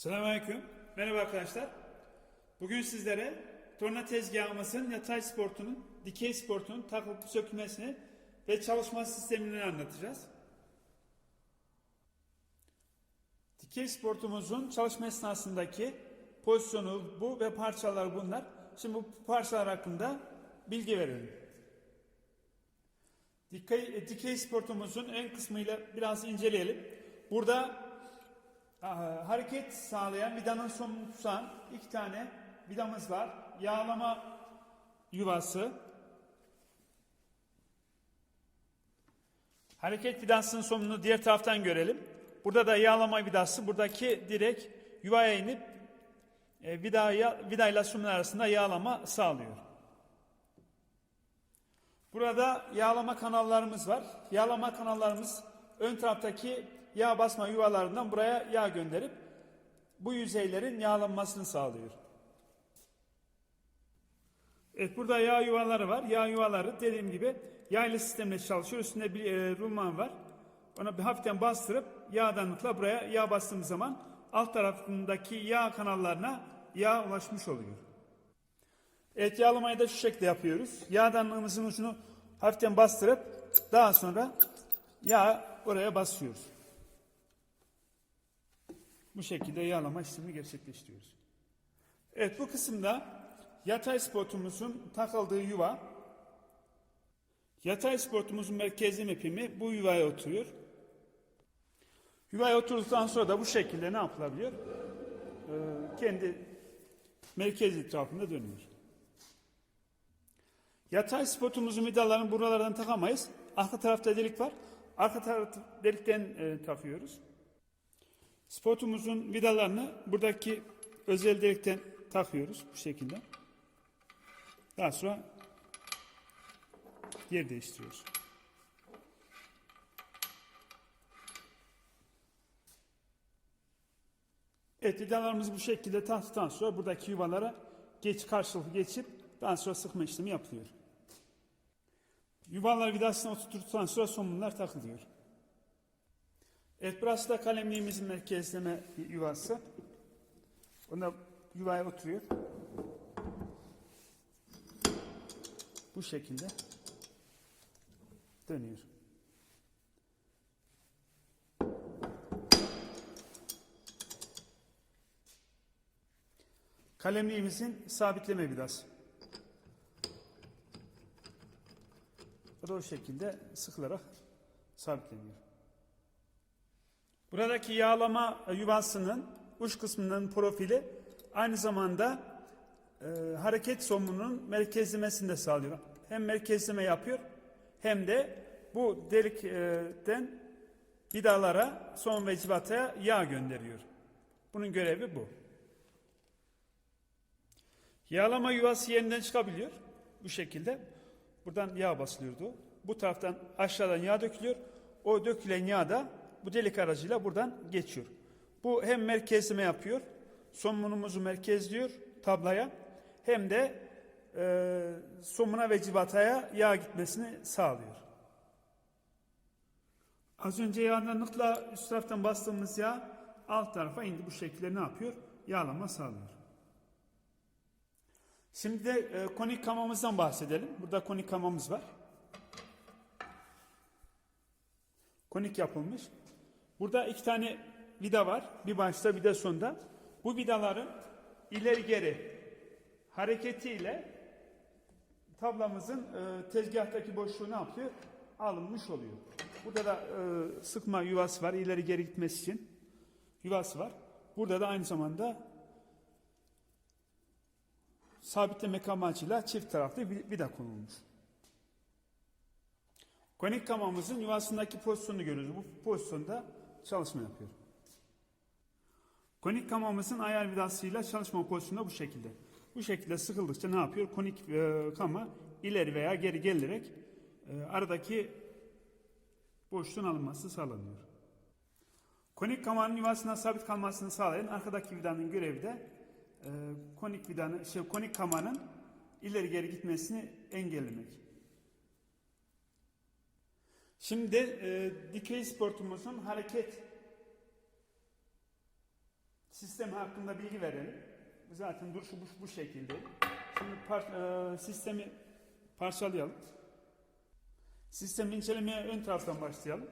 Selamünaleyküm. Merhaba arkadaşlar. Bugün sizlere torna tezgahımızın yatay sportunun, dikey sportunun takılıp sökülmesini ve çalışma sistemini anlatacağız. Dikey sportumuzun çalışma esnasındaki pozisyonu bu ve parçalar bunlar. Şimdi bu parçalar hakkında bilgi verelim. Dikey, dikey sportumuzun en kısmıyla biraz inceleyelim. Burada hareket sağlayan vidanın sonunu tutan iki tane vidamız var. Yağlama yuvası. Hareket vidasının sonunu diğer taraftan görelim. Burada da yağlama vidası buradaki direkt yuvaya inip e, vidaya, vidayla somun arasında yağlama sağlıyor. Burada yağlama kanallarımız var. Yağlama kanallarımız ön taraftaki yağ basma yuvalarından buraya yağ gönderip bu yüzeylerin yağlanmasını sağlıyor. Evet burada yağ yuvaları var. Yağ yuvaları dediğim gibi yaylı sistemle çalışıyor. Üstünde bir e, rulman var. Ona bir hafiften bastırıp yağdanlıkla buraya yağ bastığımız zaman alt tarafındaki yağ kanallarına yağ ulaşmış oluyor. Evet yağlamayı da şu şekilde yapıyoruz. Yağdanlığımızın ucunu hafiften bastırıp daha sonra yağ oraya basıyoruz. Bu şekilde yağlama işlemi gerçekleştiriyoruz. Evet bu kısımda yatay spotumuzun takıldığı yuva. Yatay spotumuzun merkezli mepimi bu yuvaya oturuyor. Yuvaya oturduktan sonra da bu şekilde ne yapılabiliyor? Ee, kendi merkez etrafında dönüyor. Yatay spotumuzun vidalarını buralardan takamayız. Arka tarafta delik var. Arka taraf delikten e, takıyoruz. Spotumuzun vidalarını buradaki özel delikten takıyoruz bu şekilde. Daha sonra yer değiştiriyoruz. Evet vidalarımızı bu şekilde taktıktan sonra buradaki yuvalara geç karşılıklı geçip daha sonra sıkma işlemi yapılıyor. Yuvalar vidasına oturttuktan sonra somunlar takılıyor. Da kalemliğimizin merkezleme yuvası. Ona yuvaya oturuyor. Bu şekilde dönüyor. Kalemliğimizin sabitleme vidası. Bu da o şekilde sıkılarak sabitleniyor. Buradaki yağlama yuvasının uç kısmının profili aynı zamanda e, hareket somunun merkezlemesini de sağlıyor. Hem merkezleme yapıyor hem de bu delikten vidalara, son ve civataya yağ gönderiyor. Bunun görevi bu. Yağlama yuvası yerinden çıkabiliyor. Bu şekilde. Buradan yağ basılıyordu. Bu taraftan aşağıdan yağ dökülüyor. O dökülen yağ da bu delik aracıyla buradan geçiyor. Bu hem merkezleme yapıyor, somunumuzu merkezliyor tablaya hem de e, somuna ve civataya yağ gitmesini sağlıyor. Az önce yağdanlıkla üst taraftan bastığımız yağ alt tarafa indi. Bu şekilde ne yapıyor? Yağlama sağlıyor. Şimdi de e, konik kamamızdan bahsedelim. Burada konik kamamız var. Konik yapılmış. Burada iki tane vida var. Bir başta bir de sonda. Bu vidaların ileri geri hareketiyle tablamızın e, tezgahtaki boşluğu ne yapıyor? Alınmış oluyor. Burada da e, sıkma yuvası var. ileri geri gitmesi için yuvası var. Burada da aynı zamanda sabitlemek amacıyla çift taraflı vida konulmuş. Konik kamamızın yuvasındaki pozisyonunu görüyoruz. Bu pozisyonda çalışma yapıyor. Konik kamamızın ayar vidasıyla çalışma pozisyonu bu şekilde. Bu şekilde sıkıldıkça ne yapıyor? Konik e, kama ileri veya geri gelerek e, aradaki boşluğun alınması sağlanıyor. Konik kamanın yuvasına sabit kalmasını sağlayan arkadaki vidanın görevi de e, konik vidanın, şey, konik kamanın ileri geri gitmesini engellemek. Şimdi e, dikey sportumuzun hareket sistem hakkında bilgi verelim. Zaten duruşu bu, bu şekilde. Şimdi par- e, sistemi parçalayalım. Sistemi incelemeye ön taraftan başlayalım.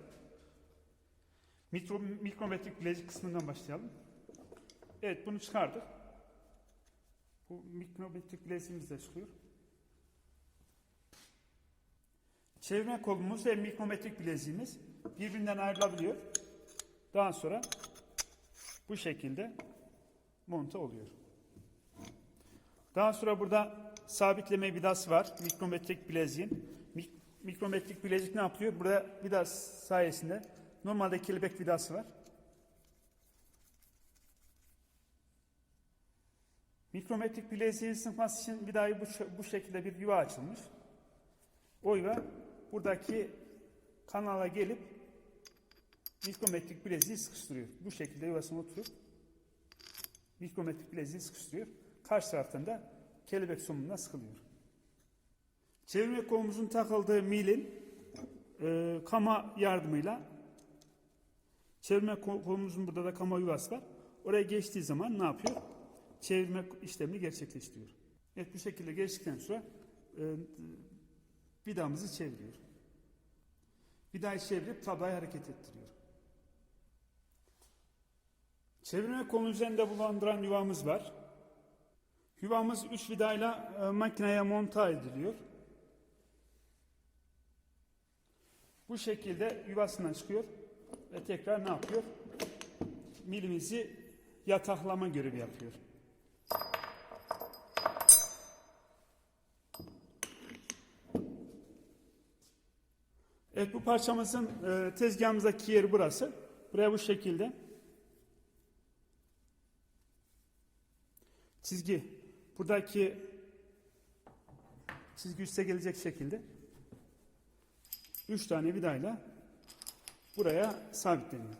Mikro, mikrometrik bilezik kısmından başlayalım. Evet bunu çıkardık. Bu mikrometrik bileziğimiz de çıkıyor. Çevirme kolumuz ve mikrometrik bileziğimiz birbirinden ayrılabiliyor. Daha sonra bu şekilde monte oluyor. Daha sonra burada sabitleme vidası var. Mikrometrik bileziğin. Mik- mikrometrik bilezik ne yapıyor? Burada vida sayesinde normalde kelebek vidası var. Mikrometrik bileziğin sıkması için vidayı bu, bu şekilde bir yuva açılmış. O yuva buradaki kanala gelip mikrometrik bileziği sıkıştırıyor. Bu şekilde yuvasına oturup mikrometrik bileziği sıkıştırıyor. Karşı taraftan da kelebek somununa sıkılıyor. Çevirme kolumuzun takıldığı milin e, kama yardımıyla çevirme kol- kolumuzun burada da kama yuvası var. Oraya geçtiği zaman ne yapıyor? Çevirme işlemini gerçekleştiriyor. Evet bu şekilde geçtikten sonra e, vidamızı çeviriyor. Vidayı çevirip tablayı hareket ettiriyor. Çevirme kolu üzerinde bulandıran yuvamız var. Yuvamız 3 vidayla e, makineye monta ediliyor. Bu şekilde yuvasından çıkıyor ve tekrar ne yapıyor? Milimizi yataklama görevi yapıyor. Evet bu parçamızın e, tezgahımızdaki yeri burası. Buraya bu şekilde çizgi buradaki çizgi üste gelecek şekilde üç tane vidayla buraya sabitleniyor.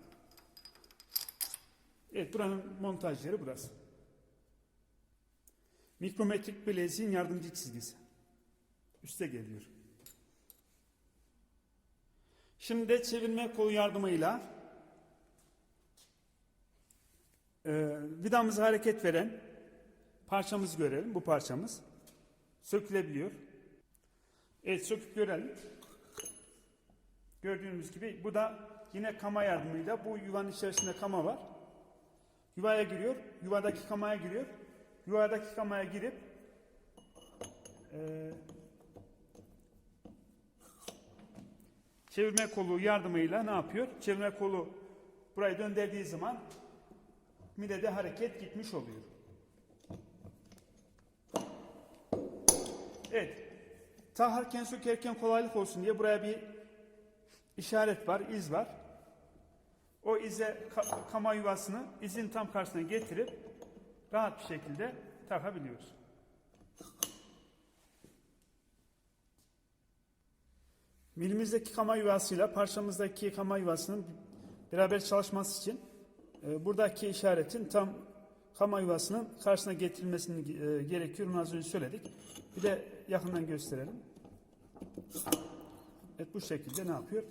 Evet buranın montaj yeri burası. Mikrometrik bileziğin yardımcı çizgisi. Üste geliyor. Şimdi de çevirme kolu yardımıyla e, vidamıza hareket veren parçamızı görelim. Bu parçamız sökülebiliyor. Evet söküp görelim. Gördüğünüz gibi bu da yine kama yardımıyla bu yuvanın içerisinde kama var. Yuvaya giriyor. Yuvadaki kamaya giriyor. Yuvadaki kamaya girip e, çevirme kolu yardımıyla ne yapıyor? Çevirme kolu burayı döndürdüğü zaman milede hareket gitmiş oluyor. Evet. Taharken sökerken kolaylık olsun diye buraya bir işaret var, iz var. O ize ka- kama yuvasını izin tam karşısına getirip rahat bir şekilde takabiliyoruz. Milimizdeki kama yuvasıyla parçamızdaki kama yuvasının beraber çalışması için e, buradaki işaretin tam kama yuvasının karşısına getirilmesini e, gerekiyor. Az önce söyledik. Bir de yakından gösterelim. Evet bu şekilde ne yapıyor?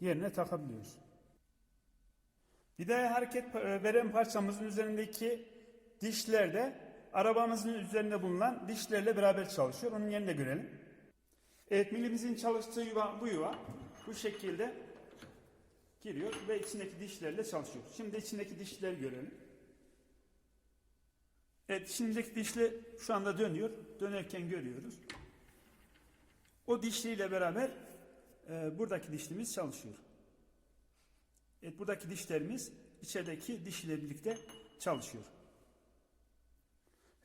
Yerine takabiliyoruz. Vidaya hareket e, veren parçamızın üzerindeki dişler de arabamızın üzerinde bulunan dişlerle beraber çalışıyor. Onun yerini de görelim. Evet milimizin çalıştığı yuva bu yuva. Bu şekilde giriyor ve içindeki dişlerle çalışıyor. Şimdi içindeki dişleri görelim. Evet içindeki dişli şu anda dönüyor. Dönerken görüyoruz. O dişliyle beraber e, buradaki dişlimiz çalışıyor. Evet buradaki dişlerimiz içerideki diş ile birlikte çalışıyor.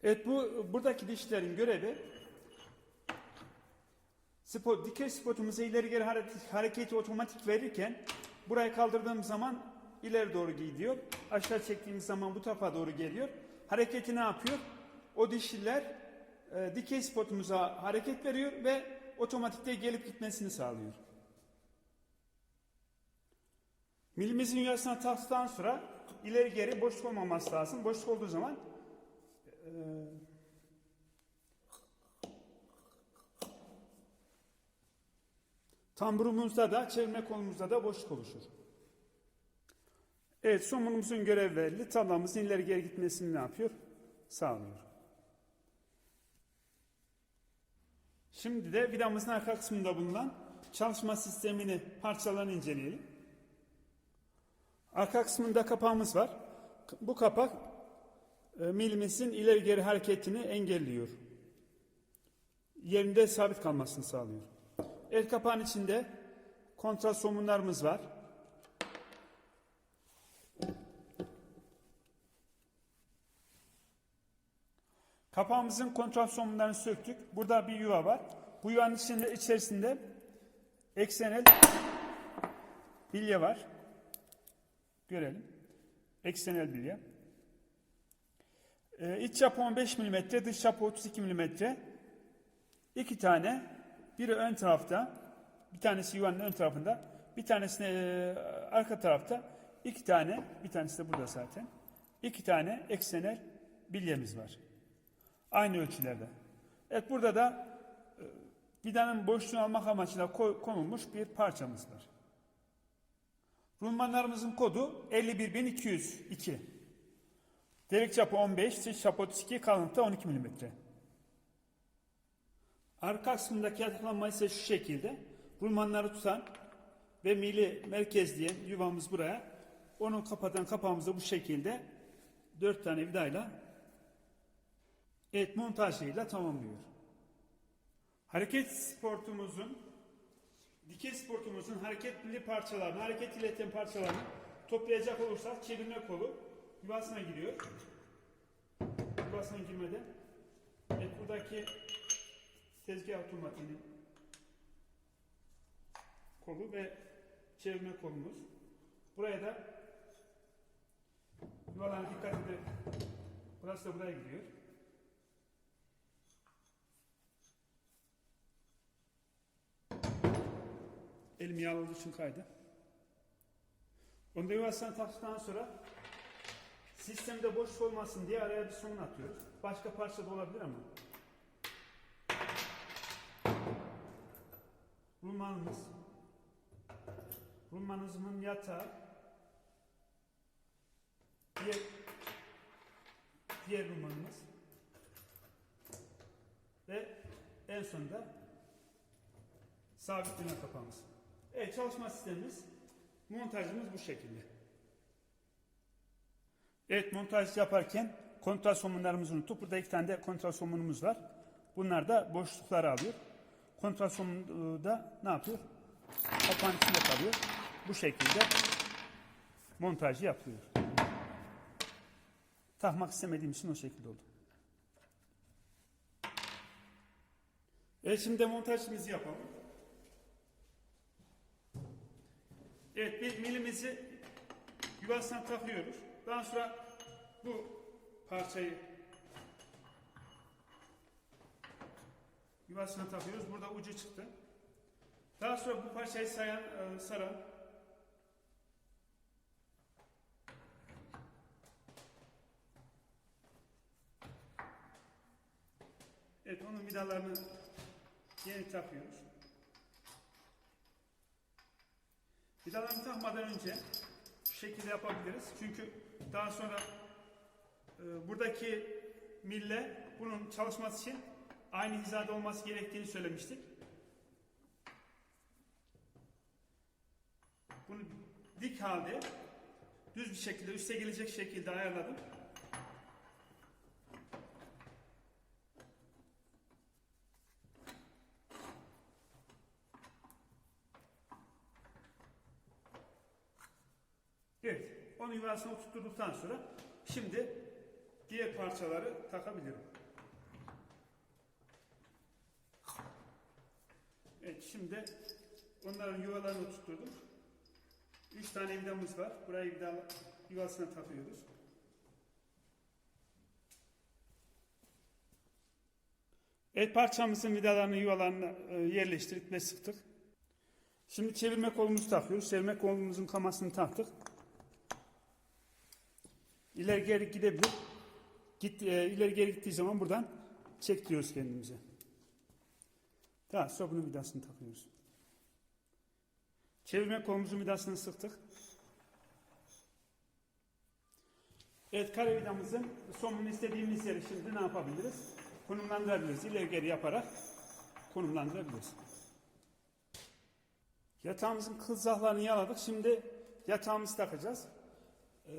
Evet bu buradaki dişlerin görevi spot, dikey spotumuza ileri geri hareket, hareketi otomatik verirken burayı kaldırdığım zaman ileri doğru gidiyor. Aşağı çektiğimiz zaman bu tarafa doğru geliyor. Hareketi ne yapıyor? O dişliler e, dikey spotumuza hareket veriyor ve otomatikte gelip gitmesini sağlıyor. Milimizin yuvasına taktıktan sonra ileri geri boşluk olmaması lazım. Boşluk olduğu zaman e, tamburumuzda da çevirme kolumuzda da boşluk oluşur. Evet somunumuzun görev verildi. Tablamızın ileri geri gitmesini ne yapıyor? Sağlıyor. Şimdi de vidamızın arka kısmında bulunan çalışma sistemini parçalarını inceleyelim. Arka kısmında kapağımız var. Bu kapak e, milimizin ileri geri hareketini engelliyor. Yerinde sabit kalmasını sağlıyor. El kapağın içinde kontra somunlarımız var. Kapağımızın kontrol somunlarını söktük. Burada bir yuva var. Bu yuvanın içinde, içerisinde eksenel bilye var. Görelim. Eksenel bilye. Ee, iç çapı 15 mm, dış çapı 32 mm. İki tane, biri ön tarafta, bir tanesi yuvanın ön tarafında, bir tanesi e, arka tarafta. İki tane, bir tanesi de burada zaten. İki tane eksenel bilyemiz var. Aynı ölçülerde. Evet burada da e, vidanın boşluğunu almak amacıyla konulmuş bir parçamız var. Rulmanlarımızın kodu 51202. Delik çapı 15, dış çapı 32, kalınlıkta 12 mm. Arka kısmındaki yataklanma ise şu şekilde. Rulmanları tutan ve mili merkezleyen yuvamız buraya. Onu kapatan kapağımız da bu şekilde. 4 tane vidayla Evet montajıyla tamamlıyor. Hareket sportumuzun dikey sportumuzun hareketli parçalarını, hareket ileten parçalarını toplayacak olursak çevirme kolu yuvasına giriyor. Yuvasına girmeden evet, buradaki tezgah otomatiğinin kolu ve çevirme kolumuz. Buraya da yuvalarına dikkat edin. Burası da buraya gidiyor. Elim yağlı olduğu için kaydı. Onu da yuvasına taktıktan sonra sistemde boş olmasın diye araya bir somun atıyoruz. Başka parça da olabilir ama. Rulmanımız. Rulmanımızın yatağı. Diğer, diğer rulmanımız. Ve en sonunda sabitleme kapağımız. Evet çalışma sistemimiz, montajımız bu şekilde. Evet montaj yaparken kontral somunlarımızı unutup burada iki tane de kontral somunumuz var. Bunlar da boşlukları alıyor. Kontral somunu da ne yapıyor? Kapağın içinde kalıyor. Bu şekilde montajı yapıyor. Takmak istemediğim için o şekilde oldu. Evet şimdi de montajımızı yapalım. Evet bir milimizi yuvasına takıyoruz. Daha sonra bu parçayı yuvasına takıyoruz. Burada ucu çıktı. Daha sonra bu parçayı sayan, e, saran Evet onun vidalarını yeni takıyoruz. Vidalarını takmadan önce şu şekilde yapabiliriz. Çünkü daha sonra e, buradaki mille bunun çalışması için aynı hizada olması gerektiğini söylemiştik. Bunu dik halde düz bir şekilde üste gelecek şekilde ayarladım. Evet, onu yuvasına oturttuktan sonra şimdi diğer parçaları takabilirim. Evet, şimdi onların yuvalarını oturtturduk. Üç tane vidamız var. Burayı vida yuvasına takıyoruz. Evet, parçamızın vidalarını yuvalarına e, yerleştirdik ve sıktık. Şimdi çevirme kolumuzu takıyoruz. Çevirme kolumuzun kamasını taktık. İleri geri gidebilir. Git, e, ileri geri gittiği zaman buradan çektiriyoruz kendimize. Daha sonra bunun vidasını takıyoruz. Çevirme kolumuzun vidasını sıktık. Evet kare vidamızın sonunu istediğimiz yeri şimdi ne yapabiliriz? Konumlandırabiliriz. İleri geri yaparak konumlandırabiliriz. Yatağımızın kılzahlarını yaladık. Şimdi yatağımızı takacağız. Ee,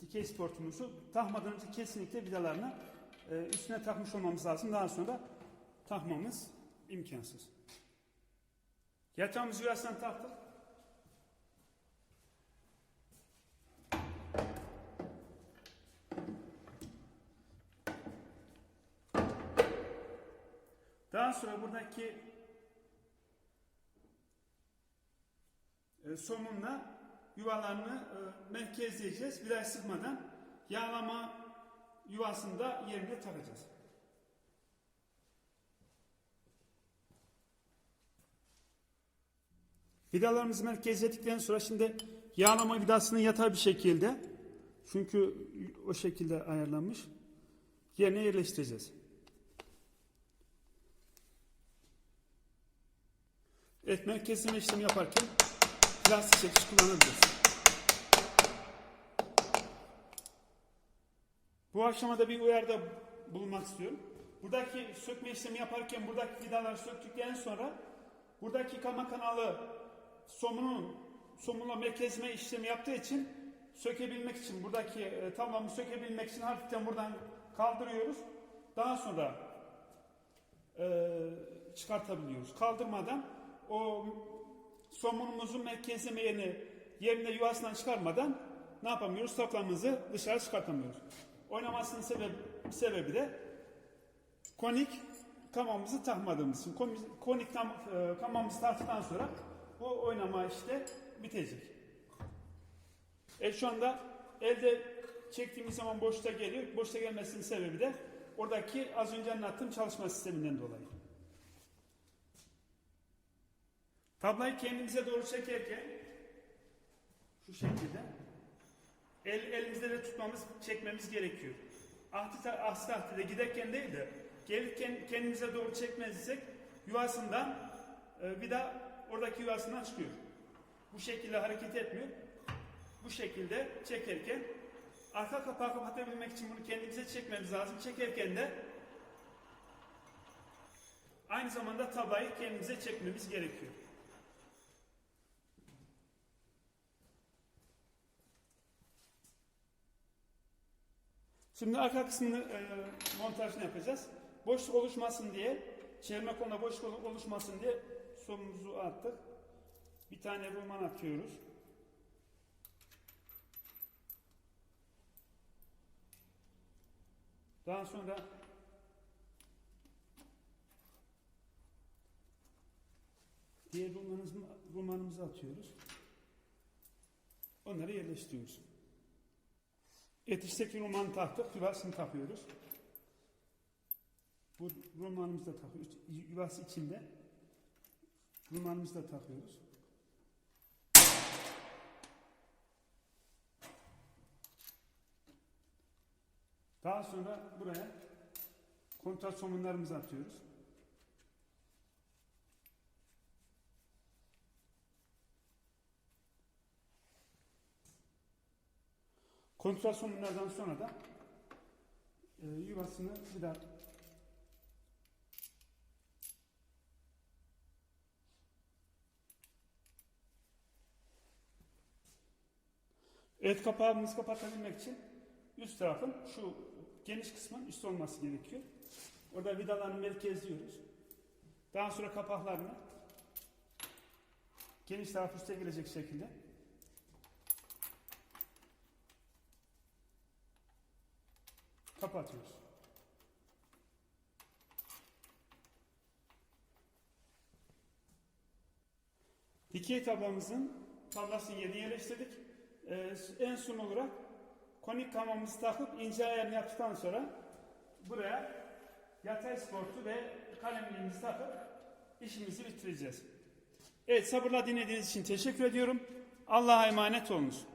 dikey sportumuzu takmadan önce kesinlikle vidalarını e, üstüne takmış olmamız lazım. Daha sonra takmamız imkansız. Yatağımızı yuvasından taktık. Daha sonra buradaki e, somunla yuvalarını e, merkezleyeceğiz. Biraz sıkmadan yağlama yuvasında yerine takacağız. Vidalarımızı merkezledikten sonra şimdi yağlama vidasını yatay bir şekilde çünkü o şekilde ayarlanmış yerine yerleştireceğiz. Evet, merkezleme işlemi yaparken plastik çekiç kullanabiliriz. Bu aşamada bir uyarıda bulunmak istiyorum. Buradaki sökme işlemi yaparken buradaki vidaları söktükten sonra buradaki kama kanalı somunun somunla merkezleme işlemi yaptığı için sökebilmek için buradaki e, tamamı sökebilmek için hafiften buradan kaldırıyoruz. Daha sonra e, çıkartabiliyoruz. Kaldırmadan o somunumuzun merkezleme yerine yuvasından çıkarmadan ne yapamıyoruz? Toplamımızı dışarı çıkartamıyoruz. Oynamasının sebebi, sebebi de konik kamamızı takmadığımız için. Konik, konik e, kamamızı taktıktan sonra bu oynama işte bitecek. Evet şu anda elde çektiğimiz zaman boşta geliyor. Boşta gelmesinin sebebi de oradaki az önce anlattığım çalışma sisteminden dolayı. Tablayı kendimize doğru çekerken şu şekilde el, elimizde de tutmamız, çekmemiz gerekiyor. Ahdi, aksi takdirde giderken değil de gelirken kendimize doğru çekmezsek yuvasından e, daha oradaki yuvasından çıkıyor. Bu şekilde hareket etmiyor. Bu şekilde çekerken arka kapağı kapatabilmek için bunu kendimize çekmemiz lazım. Çekerken de aynı zamanda tablayı kendimize çekmemiz gerekiyor. Şimdi arka kısmını e, montajını yapacağız. Boşluk oluşmasın diye, çevirme konuda boşluk oluşmasın diye sonumuzu attık. Bir tane roman atıyoruz. Daha sonra diğer romanımızı, romanımızı atıyoruz. Onları yerleştiriyoruz. Yetişteki roman taktık, yuvasını takıyoruz. Bu romanımızı da takıyoruz. Yuvası içinde. Romanımızı da takıyoruz. Daha sonra buraya kontrat somunlarımızı atıyoruz. Kontrat somunlardan sonra da e, yuvasını bir daha Evet kapağımızı kapatabilmek için üst tarafın şu geniş kısmın üst olması gerekiyor. Orada vidalarını merkezliyoruz. Daha sonra kapaklarını geniş taraf üste gelecek şekilde kapatıyoruz. Dikey tablamızın tablasını yerine yerleştirdik. Ee, en son olarak konik kamamızı takıp ince ayarını yaptıktan sonra buraya yatay sportu ve kalemliğimizi takıp işimizi bitireceğiz. Evet sabırla dinlediğiniz için teşekkür ediyorum. Allah'a emanet olunuz.